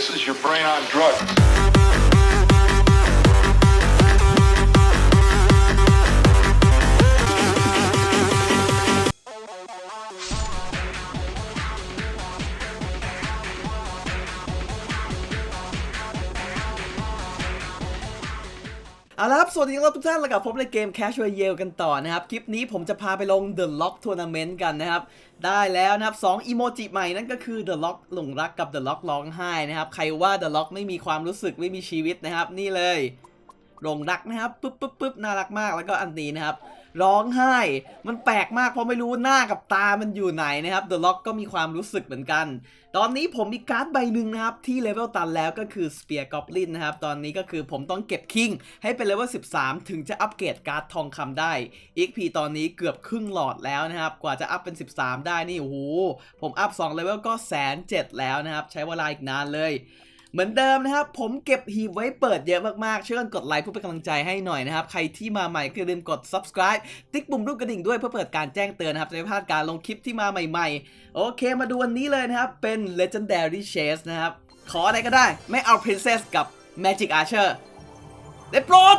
This is your brain on drugs. เอาละครับ สวัสดีครับทุกท่านแล้วกับพบในเกม Cash Royale กันต่อนะครับ คลิปนี้ผมจะพาไปลง The Lock Tournament กันนะครับ ได้แล้วนะครับ2อีโมจิใหม่นั่นก็คือ The Lock หลงรักกับ The Lock ร้องไห้นะครับ ใครว่า The Lock ไม่มีความรู้สึกไม่มีชีวิตนะครับ นี่เลยหลงรักนะครับ ปึ๊บปึ๊บปึ๊บน่ารักมากแล้วก็อันนี้นะครับ ร้องไห้ มันแปลกมากเพราะไม่รู้หน้ากับตามันอยู่ไหนนะครับ The Lock ก็มีความรู้สึกเหมือนกัน ตอนนี้ผมมีการ์ดใบหนึ่งนะครับ ที่เลเวลตันแล้วก็คือ Spear Goblin นะครับ ตอนนี้ก็คือผมต้องเก็บคิงให้เป็นเลเวล13 ถึงจะอัปเกรดการ์ดทองคำได้ XP ตอนนี้เกือบครึ่งหลอดแล้วนะครับ กว่าจะอัพเป็น 13 ได้นี่โอ้โหผมอัพ2เลเวลก็แสนเจ็ดแล้วนะครับ ใช้เวลาอีกนานเลย เหมือนเดิมนะครับ ผมเก็บหีบไว้เปิดเยอะมากๆ ช่วยกันกดไลค์เพื่อเป็นกำลังใจให้หน่อยนะครับ ใครที่มาใหม่ก็อย่าลืมกด subscribe ติ๊กปุ่มรูปกระดิ่งด้วยเพื่อเปิดการแจ้งเตือนนะครับ จะไม่พลาดการลงคลิปที่มาใหม่ๆ โอเคมาดูวันนี้เลยนะครับ เป็น legendary chase นะครับ ขออะไรก็ได้ ไม่เอา princess กับ magic archer ได้โปรด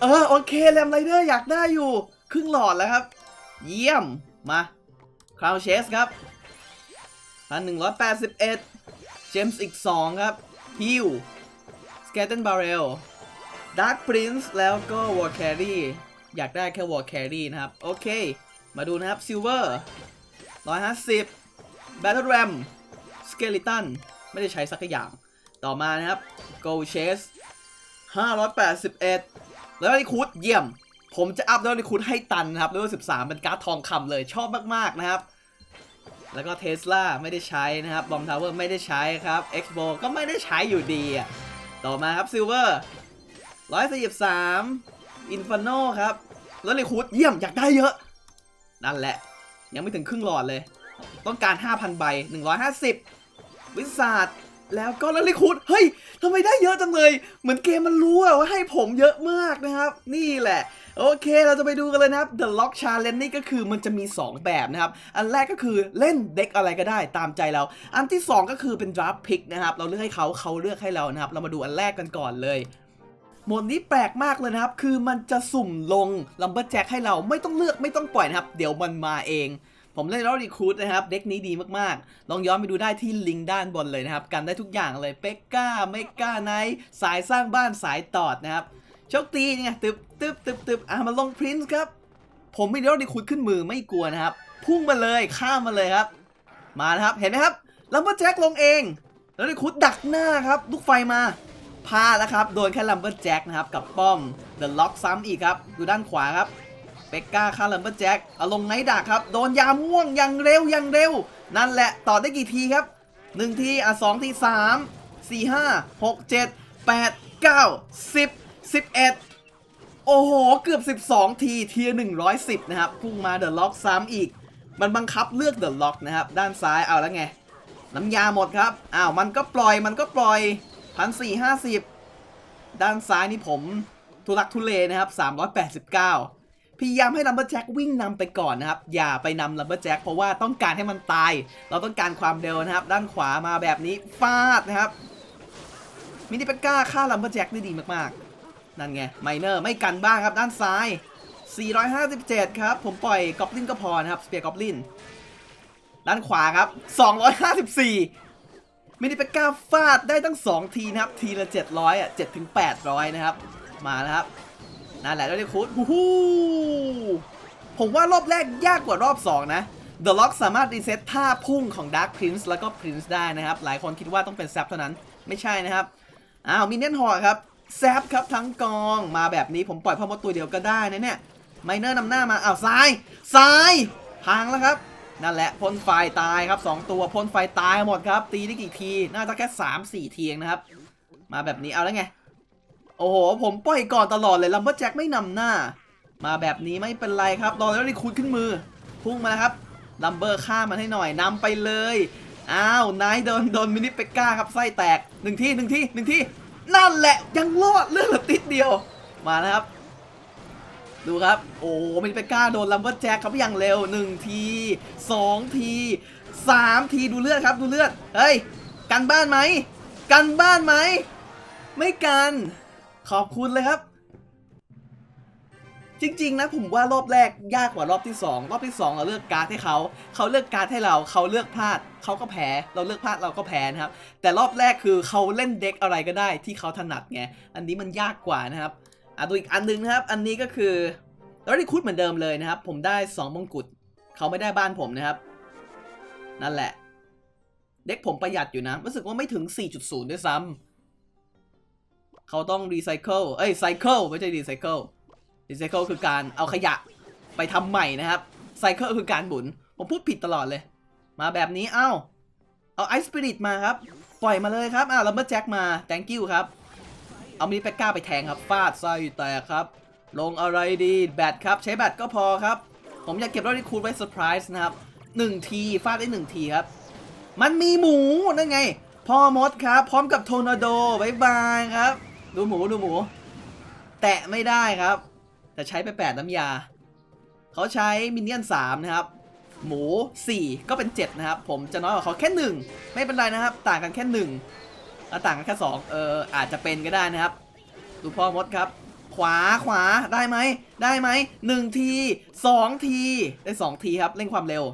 เออโอเคแรมไรเดอร์อยากได้อยู่ ครึ่งหลอดแล้วครับ เยี่ยมมา crown chase ครับพันหนึ่งร้อยแปดสิบเอ็ด จมส์อีก 2 ครับฮิวสเกตเทนบาร์เรลดาร์ p พรินซ์แล้วก็วอร์แครี่อยากได้แค่วอร์แครี่นะครับ โอเค มาดูนะครับซิลเวอร์150 Battle Ram Skeleton ไม่ได้ใช้สักอย่าง ต่อมานะครับ Gold Chase 581แล้วนี่คูดเยี่ยม ผมจะอัพแล้วนี่คูดให้ตันนะครับเลเวล13 เป็นการ์ดทองคำเลยชอบมาก ๆ นะครับ แล้วก็เทสลาไม่ได้ใช้นะครับบอมทาวเวอร์ไม่ได้ใช้ครับ Expo ก็ไม่ได้ใช้อยู่ดีอะต่อมาครับซิลเวอร์ร้อยสี่สิบสามอินฟานโนครับแล้วเลยคูดเยี่ยมอยากได้เยอะ นั่นแหละ ยังไม่ถึงครึ่งหลอดเลย ต้องการ 5,000 ใบ 150 วิสาด แล้วก็แล้วเลยคูดเฮ้ยทำไมได้เยอะจังเลย เหมือนเกมมันรู้ว่าให้ผมเยอะมากนะครับ นี่แหละ โอเคเราจะไปดูกันเลยนะครับ The Lock Challenge นี่ก็คือมันจะมี 2 แบบนะครับ อันแรกก็คือเล่นเด็กอะไรก็ได้ตามใจเรา อันที่ 2 ก็คือเป็น Draft Pick นะครับ เราเลือกให้เขาเขาเลือกให้เรานะครับ เรามาดูอันแรกกันก่อนเลยหมดนี้แปลกมากเลยนะครับ คือมันจะสุ่มลงลัมเบอร์แจ็คให้เราไม่ต้องเลือกไม่ต้องปล่อยนะครับ เดี๋ยวมันมาเอง ผมเล่นแล้วรีคูดนะครับ เด็กนี้ดีมากๆ ลองย้อนไปดูได้ที่ลิงก์ด้านบนเลยนะครับ กันได้ทุกอย่างเลยเปกก้าเมกาไนสายสร้างบ้านสายตอดนะครับโชคตีเนี่ยตึบตึบตึบตึบอะมาลงพรินซ์ครับ ผมไม่ได้รีคูดขึ้นมือไม่กลัวนะครับ พุ่งมาเลยข้ามมาเลยครับ มานะครับเห็นไหมครับลัมเบอร์แจ็คลงเอง แล้วรีคูดดักหน้าครับลูกไฟมาพลาดแล้วครับ โดนแค่ลัมเบอร์แจ็คนะครับ กับป้อมเดอะล็อกซ้ำอีกครับ ดูด้านขวาครับ เปกก้าฆ่าลัมเบอร์แจ็คเอาลงไนท์ดักครับ โดนยาม่วงอย่างเร็วอย่างเร็ว นั่นแหละต่อได้กี่ทีครับหนึ่งทีอะสองทีสามสี่ห้าหกเจ็ดแปดเก้าสิบสิบเอ็ดโอ้โห เกือบ 12 ทีเทีย110 นะครับ พุ่งมาเดอะล็อกซ้ำอีก มันบังคับเลือกเดอะล็อกนะครับ ด้านซ้ายเอาแล้วไง น้ำยาหมดครับ อ้าว มันก็ปล่อยมันก็ปล่อยพันสี่ห้าสิบด้านซ้ายนี่ผมทุลักทุเลนะครับ 389 พยายามให้ลัมเบอร์แจ็ควิ่งนำไปก่อนนะครับ อย่าไปนำลัมเบอร์แจ็คเพราะว่าต้องการให้มันตาย เราต้องการความเร็วนะครับ ด้านขวามาแบบนี้ฟาดนะครับ มินิเปกก้าฆ่าลัมเบอร์แจ็คได้ดีมากๆ นั่นไงไมเนอร์ไม่กันบ้างครับด้านซ้าย 457 ครับ ผมปล่อยกอบลินก็พอนะครับสเปียร์กอบลินด้านขวาครับ 254 มินิเปกก้าฟาดได้ตั้ง 2 ทีนะครับ ทีละ 700อะ7ถึง800 นะครับ มานะครับ นั่นแหละแล้วได้คูดฮู้ฮู้ผมว่ารอบแรกยากกว่ารอบ 2 นะ The Lock สามารถรีเซ็ตท่าพุ่งของ Dark Prince แล้วก็ Prince ได้นะครับ หลายคนคิดว่าต้องเป็นแซปเท่านั้น ไม่ใช่นะครับ อ้าวมินเนนหอครับแซปครับทั้งกอง มาแบบนี้ผมปล่อยพ่อมดตัวเดียวก็ได้นะเนี่ยไมเนอร์นำหน้ามา อ้าวซ้าย ซ้าย พังแล้วครับ นั่นแหละพ่นไฟตายครับ 2 ตัวพ่นไฟตายหมดครับ ตีได้กี่ที น่าจะแค่ 3 4 ทีเองนะครับ มาแบบนี้ เอาแล้วไง โอ้โห ผมปล่อยก่อนตลอดเลยลัมเบอร์แจ็คไม่นำหน้า มาแบบนี้ไม่เป็นไรครับรอแล้วรีคูดขึ้นมือ พุ่งมาแล้วครับลัมเบอร์ฆ่ามันให้หน่อยนำไปเลย อ้าวนายโดนโดนมินิเปก้าครับไส้แตกหนึ่งที่หนึ่งที่หนึ่งที่นั่นแหละยังรอดเลือดติดเดียว มาแล้วครับ ดูครับ โอ้มินิเปกก้าโดนลัมเบอร์แจ็คครับอย่างเร็วหนึ่งทีสองทีสามทีดูเลือดครับดูเลือดเฮ้ยกันบ้านไหมกันบ้านไหม ไม่กัน ขอบคุณเลยครับ จริง ๆ นะผมว่ารอบแรกยากกว่ารอบที่ 2 รอบที่ 2 เราเลือกการ์ดให้เขาเขาเลือกการ์ดให้เราเขาเลือกพลาดเขาก็แพ้ เราเลือกพลาดเราก็แพ้นะครับ แต่รอบแรกคือเขาเล่นเด็กอะไรก็ได้ที่เขาถนัดไงอันนี้มันยากกว่านะครับอะดูอีกอันหนึงนะครับ อันนี้ก็คือเราได้คุดเหมือนเดิมเลยนะครับ ผมได้2มงกุฎเขาไม่ได้บ้านผมนะครับ นั่นแหละ เด็กผมประหยัดอยู่นะรู้สึกว่าไม่ถึง 4.0 ด้วยซ้ำ เขาต้องรีไซเคิลเอ้ยไซเคิลไม่ใช่รีไซเคิลรีไซเคิลคือการเอาขยะไปทำใหม่นะครับไซเคิลคือการหมุนผมพูดผิดตลอดเลย มาแบบนี้เอ้าเอาไอสปิริตมาครับ ปล่อยมาเลยครับอ้าวแล้วเมื่อแจ็คมา thank you ครับ เอามินิเปกก้าไปแทงครับ ฟาดไส้แตกครับ ลงอะไรดี แบตครับ ใช้แบตก็พอครับ ผมอยากเก็บรอดที่คูดไว้เซอร์ไพรส์นะครับหนึ่งที ฟาดได้หนึ่งทีครับ มันมีหมูนั่นไง พ่อมดครับ พร้อมกับโทนาโดบายบายครับ ดูหมูดูหมู แตะไม่ได้ครับ แต่ใช้ไป 8 น้ำยา เขาใช้มินเนี่ยน3นะครับ หมู 4 ก็เป็น 7 นะครับ ผมจะน้อยกว่าเขาแค่ 1 ไม่เป็นไรนะครับ ต่างกันแค่1แล้วต่างกันแค่ 2 เอออาจจะเป็นก็ได้นะครับ ดูพ่อมดครับ ขวาขวาได้ไหม ได้ไหมหนึ่งทีสองทีได้สองทีครับเร่งความเร็ว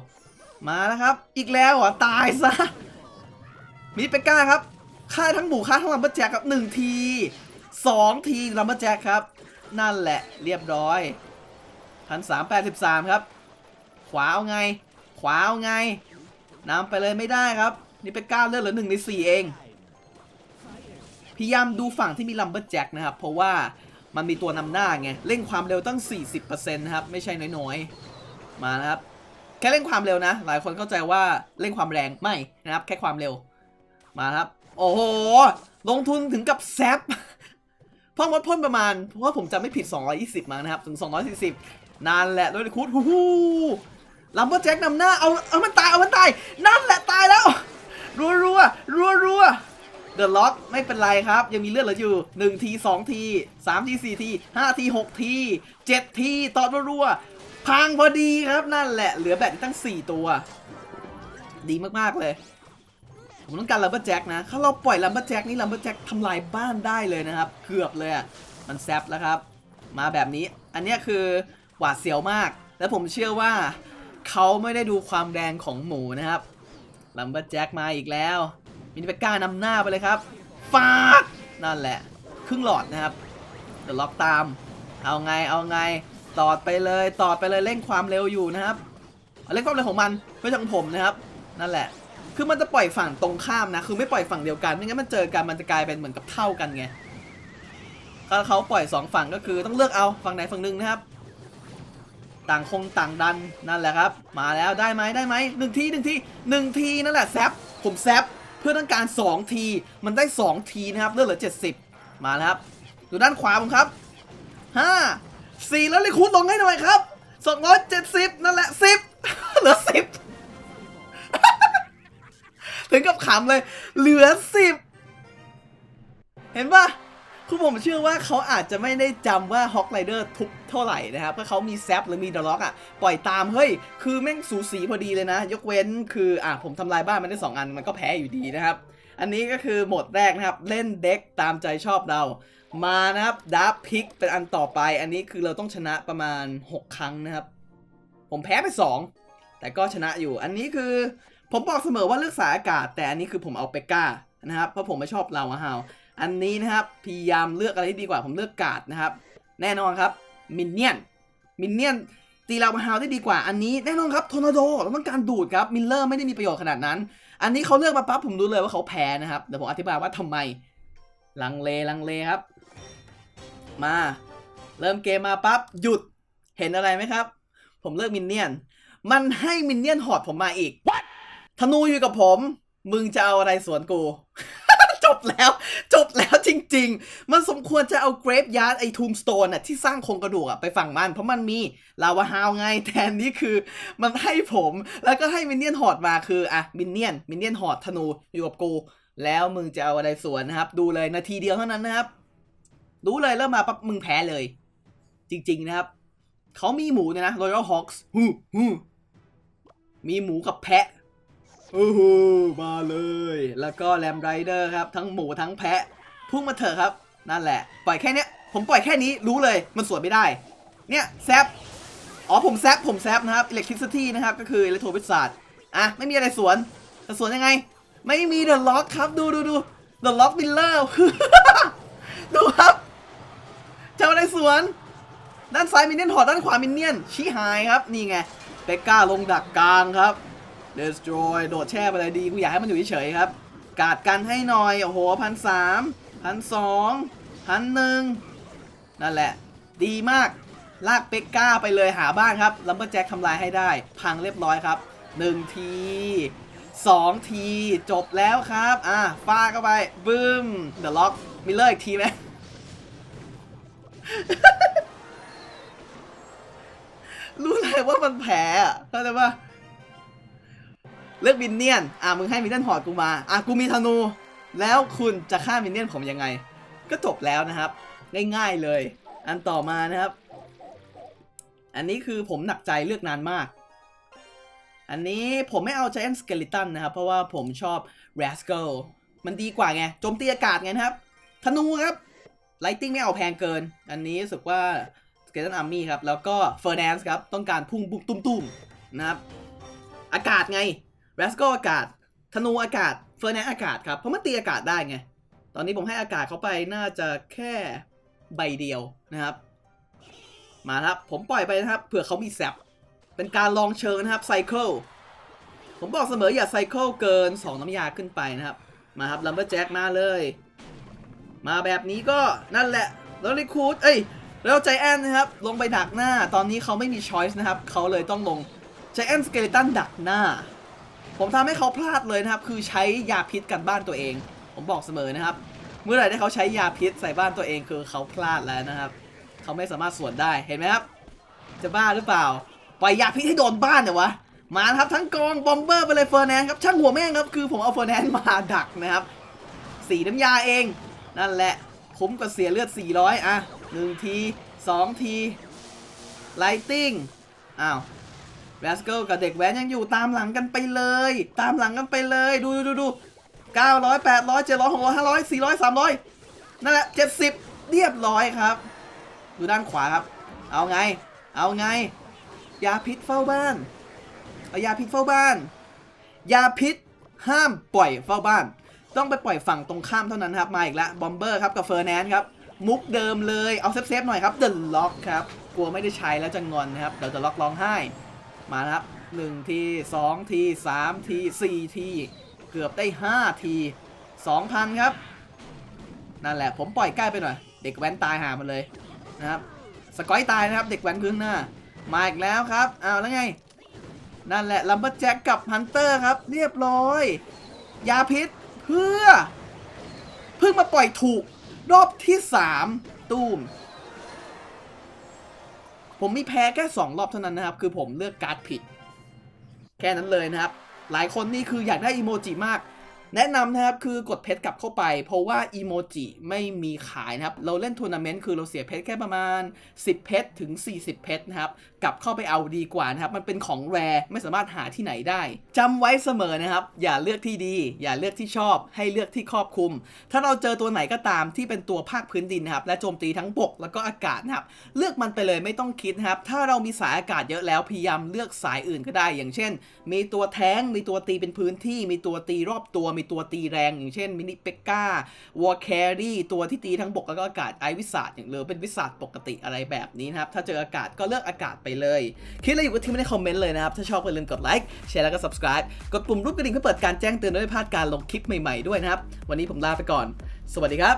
มาแล้วครับ อีกแล้วเหรอตายซะมิเปก้าครับฆ่าทั้งหมูฆ่าทั้งลัมเบอร์แจ็คครับหนึ่งที สองทีลัมเบอร์แจ็คครับ นั่นแหละเรียบร้อยพันสามแปดสิบสามครับ ขวาเอาไง ขวาเอาไงนำไปเลยไม่ได้ครับ นี่เป็นก้าเลือดเหลือหนึ่งในสี่เองพยายามดูฝั่งที่มีลัมเบอร์แจ็คนะครับ เพราะว่ามันมีตัวนำหน้าไงเร่งความเร็วตั้ง 40%นะครับไม่ใช่น้อยๆ มานะครับ แค่เร่งความเร็วนะ หลายคนเข้าใจว่าเร่งความแรงไม่นะครับ แค่ความเร็วมาครับ โอ้โหลงทุนถึงกับแซ ปพ่อมดพ่นประมาณเพราะว่าผมจำไม่ผิด 220มานะครับ ถึง 240นานแหละโดยคูดฮู้ฮู้ลัมเบอร์แจ็คนำหน้า เอา เอามันตาย เอามันตาย นั่นแหละตายแล้ว รัวรัวรัวรัวเดอะล็อกไม่เป็นไรครับ ยังมีเลือดเหลืออยู่1ที2ที3ที4ที5ที6ที7ทีตอบรัวๆพังพอดีครับนั่นแหละเหลือแบตตั้ง 4 ตัว ดีมากๆเลย ผมต้องการลัมเบอร์แจ็คนะ ถ้าเราปล่อยลัมเบอร์แจ็คนี่ลัมเบอร์แจ็คทำลายบ้านได้เลยนะครับ เกือบเลยอะมันแซบแล้วครับ มาแบบนี้ อันนี้คือหวาดเสียวมาก และผมเชื่อว่าเขาไม่ได้ดูความแรงของหมูนะครับ ลัมเบอร์แจ็คมาอีกแล้ว มินิเปก้านำหน้าไปเลยครับ ฟาด นั่นแหละ ครึ่งหลอดนะครับเดี๋ยวล็อกตาม เอาไง เอาไง ตอดไปเลย ตอดไปเลย เร่งความเร็วอยู่นะครับเเร่งความเร็วของมันไม่ใช่ของผมนะครับ นั่นแหละ คือมันจะปล่อยฝั่งตรงข้ามนะ คือไม่ปล่อยฝั่งเดียวกันไม่งั้นมันเจอกันมันจะกลายเป็นเหมือนกับเท่ากันไงถ้าเขาปล่อยสองฝั่งก็คือต้องเลือกเอาฝั่งไหนฝั่งหนึ่งนะครับ ต่างคงต่างดันนั่นแหละครับ มาแล้วได้ไหมได้ไหมหนึ่งทีหนึ่งทีหนึ่งทีนั่นแหละแซปผมแซปเพื่อต้องการ 2 ทีมันได้ 2 ทีนะครับเลือดเหลือ 70 มาแล้วครับดูด้านขวาผมครับ 5 4 แล้วเลยคูณลงให้หน่อยครับ270 นั่นแหละ 10 เหลือ 10 ถึงกับขำเลย เหลือ10เห็นปะคือผมเชื่อว่าเขาอาจจะไม่ได้จำว่าฮอกไรเดอร์ทุกเท่าไหร่นะครับเพราะเขามีแซปหรือมีดล็อกอะปล่อยตามเฮ้ย คือแม่งสูสีพอดีเลยนะ ยกเว้นคืออะผมทำลายบ้านมันได้ 2 อันมันก็แพ้อยู่ดีนะครับ อันนี้ก็คือโหมดแรกนะครับ เล่นเด็กตามใจชอบเรา มานะครับดับพิกเป็นอันต่อไป อันนี้คือเราต้องชนะประมาณ 6 ครั้งนะครับ ผมแพ้ไป 2 แต่ก็ชนะอยู่ อันนี้คือ ผมบอกเสมอว่าเลือกสายอากาศ แต่อันนี้คือผมเอาเปก้านะครับเพราะผมไม่ชอบลาวาฮาวอันนี้นะครับพยายามเลือกอะไรที่ดีกว่าผมเลือกกาดนะครับ แน่นอนครับมินเนี่ยนมินเนี่ยนตีลาวาฮาวได้ดีกว่าอันนี้แน่นอนครับทอร์นาโดเราต้องการดูดครับมิลเลอร์ไม่ได้มีประโยชน์ขนาดนั้น อันนี้เขาเลือกมาปั๊บผมรู้เลยว่าเขาแพ้นะครับเดี๋ยวผมอธิบายว่าทำไมลังเลลังเลครับ มา เริ่มเกมมาปั๊บหยุดเห็นอะไรไหมครับ ผมเลือกมินเนี่ยน มันให้มินเนี่ยนหอดผมมาอีก ธนูอยู่กับผม มึงจะเอาอะไรสวนกู จบแล้ว จบแล้วจริง ๆ มันสมควรจะเอาเกรฟยาร์ดไอทูมสโตนอะที่สร้างโครงกระดูกอะไปฝั่งมัน เพราะมันมีลาวาฮาวไงแทนนี้คือมันให้ผมแล้วก็ให้มินเนี่ยนหอดมาคืออะมินเนี่ยนมินเนี่ยนหอดธนูอยู่กับกู แล้วมึงจะเอาอะไรสวนนะครับ ดูเลยนาทีเดียวเท่านั้นนะครับดูเลยเริ่มาปั๊บมึงแพ้เลย จริง ๆนะครับเขามีหมูเนี่ยนะ Royal Hawks ฮู้ฮู้มีหมูกับแพะ โอ้โหมาเลย แล้วก็แรมไรเดอร์ครับ ทั้งหมูทั้งแพะ พุ่งมาเถอะครับ นั่นแหละ ปล่อยแค่เนี้ย ผมปล่อยแค่นี้รู้เลย มันสวนไม่ได้ เนี่ยแซปอ๋อผมแซปผมแซปนะครับอิเล็กทริซิตี้นะครับ ก็คืออิเล็กโทรวิศาสตร์อะ ไม่มีอะไรสวนแต่สวนยังไง ไม่มีเดอะล็อกครับ ดูดูดูเดอะล็อกวิลเลอร์ดูครับเจ้าอะไรสวน ด้านซ้ายมินเนี่ยนถอดด้านขวามินเนี่ยนชี้หายครับ นี่ไงเบกก้าลงดักกลางครับ destroy โดดแช่ไปเลยดีกูอยากให้มันอยู่เฉยๆครับ กาดกันให้หน่อย โอ้โหพันสามพันสองพันหนึ่งนั่นแหละ ดีมากลากเบกก้าไปเลยหาบ้านครับลัมเบอร์แจ็คทำลายให้ได้ พังเรียบร้อยครับหนึ่งทีสองทีจบแล้วครับ อะฟาเข้าไป บึ้มเดอะล็อกมิเลอร์อีกทีไหมรู้เลยว่ามันแผลเข้าใจปะ เลือกมินเนี่ยน อะมึงให้มินเนี่ยนหอดกูมา อะกูมีธนู แล้วคุณจะฆ่ามินเนี่ยนผมยังไง ก็จบแล้วนะครับ ง่ายๆเลย อันต่อมานะครับ อันนี้คือผมหนักใจเลือกนานมาก อันนี้ผมไม่เอา Giant Skeleton นะครับ เพราะว่าผมชอบ Rascal มันดีกว่าไง โจมตีอากาศไงนะครับ ธนูครับ Lighting ไม่เอาแพงเกิน อันนี้รู้สึกว่า Skeleton Army ครับ แล้วก็ Fernance ครับ ต้องการพุ่งบุกตุ้มๆนะครับ อากาศไง Rascal อากาศ ธนูอากาศ Fernance อากาศครับ เพราะมันตีอากาศได้ไง ตอนนี้ผมให้อากาศเขาไปน่าจะแค่ใบเดียวนะครับ มาครับ ผมปล่อยไปนะครับ เผื่อเขามีแซปเป็นการลองเชิงนะครับไซเคิล ผมบอกเสมออย่าไซเคิลเกิน 2 น้ำยาขึ้นไปนะครับ มาครับลัมเบอร์แจ็คมาเลย มาแบบนี้ก็นั่นแหละ แล้วลิคูดเอ้ย แล้วใจแอนนะครับ ลงไปดักหน้า ตอนนี้เขาไม่มีช้อยส์นะครับ เขาเลยต้องลงใจแอนสเกเลตันดักหน้า ผมทำให้เขาพลาดเลยนะครับ คือใช้ยาพิษกันบ้านตัวเอง ผมบอกเสมอนะครับ เมื่อไหร่ที่เขาใช้ยาพิษใส่บ้านตัวเองคือเขาพลาดแล้วนะครับ เขาไม่สามารถสวนได้เห็นไหมครับ จะบ้าหรือเปล่าปล่อยยาพิษให้โดนบ้านเนี่ยวะมาครับทั้งกองบอมเบอร์ไปเลยเฟอร์แนนครับช่างหัวแม่งครับคือผมเอาเฟอร์แนนมาดักนะครับสีน้ำยาเอง นั่นแหละคุ้มกับเสียเลือด 400 อะหนึ่งทีสองทีไลติงอ้าว แรสเกิลกับเด็กแว้นยังอยู่ตามหลังกันไปเลย ตามหลังกันไปเลย ดูดูดูดู900 800 700 600 500 400 300นั่นแหละ70เรียบร้อยครับ ดูด้านขวาครับ เอาไง เอาไง ยาพิษเฝ้าบ้าน เอายาพิษเฝ้าบ้าน ยาพิษห้ามปล่อยเฝ้าบ้าน ต้องไปปล่อยฝั่งตรงข้ามเท่านั้นครับ มาอีกแล้วบอมเบอร์ครับกับเฟอร์แนนซ์ครับ มุกเดิมเลย เอาเซฟๆหน่อยครับเด e ล็อกครับ กลัวไม่ได้ใช้แล้วจะงอนนะครับเดี๋ยวเด e ล็อกร้องไห้ มานะครับ1ที2ที3ที4ทีเกือบได้ 5 ที 2,000 ครับ นั่นแหละผมปล่อยใกล้ไปหน่อย เด็กแว้นตายหามันเลยนะครับสกอยตายนะครับ เด็กแว้นพื้นหน้า มาอีกแล้วครับอ้าวแล้วไง นั่นแหละลัมเบอร์แจ็คกับฮันเตอร์ครับ เรียบร้อย ยาพิษเพื่อ เพิ่งมาปล่อยถูกรอบที่ 3 ตูม ผมมีแพ้แค่ 2 รอบเท่านั้นนะครับ คือผมเลือกการ์ดผิด แค่นั้นเลยนะครับ หลายคนนี่คืออยากได้อีโมจิมาก แนะนำนะครับคือกดเพชรกลับเข้าไป เพราะว่าอีโมจิไม่มีขายนะครับ เราเล่นทัวร์นาเมนต์คือเราเสียเพชรแค่ประมาณ 10 เพชรถึง 40 เพชรนะครับ กลับเข้าไปเอาดีกว่านะครับ มันเป็นของแรไม่สามารถหาที่ไหนได้จำไว้เสมอนะครับ อย่าเลือกที่ดี อย่าเลือกที่ชอบ ให้เลือกที่ครอบคลุม ถ้าเราเจอตัวไหนก็ตามที่เป็นตัวภาคพื้นดินนะครับ และโจมตีทั้งบกแล้วก็อากาศนะครับ เลือกมันไปเลยไม่ต้องคิดนะครับ ถ้าเรามีสายอากาศเยอะแล้วพยายามเลือกสายอื่นก็ได้ อย่างเช่น มีตัวแท้ง มีตัวตีเป็นพื้นที่ มีตัวตีรอบตัวมีีตัวตีแรงอย่างเช่นมินิเปก้าวอร์แครี่ตัวที่ตีทั้งบกแล้วก็อากาศไอวิสาดอย่างหรือเป็นวิสาดปกติอะไรแบบนี้นะครับ ถ้าเจออากาศก็เลือกอากาศไปเลย คิดอะไรอยู่ก็ทิ้งไว้ในคอมเมนต์เลยนะครับ ถ้าชอบก็อย่าลืมกดไลค์แชร์แล้วก็ subscribe กดปุ่มรูปกระดิ่งเพื่อเปิดการแจ้งเตือนไม่พลาดการลงคลิปใหม่ๆด้วยนะครับ วันนี้ผมลาไปก่อน สวัสดีครับ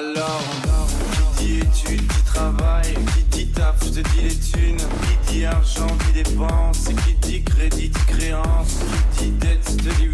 Alors, qui dit études, dit travail, qui dit taf, je te dis les thunes, qui dit argent, dit dépense, qui dit crédit, créance, qui dit dette, je te dit oui.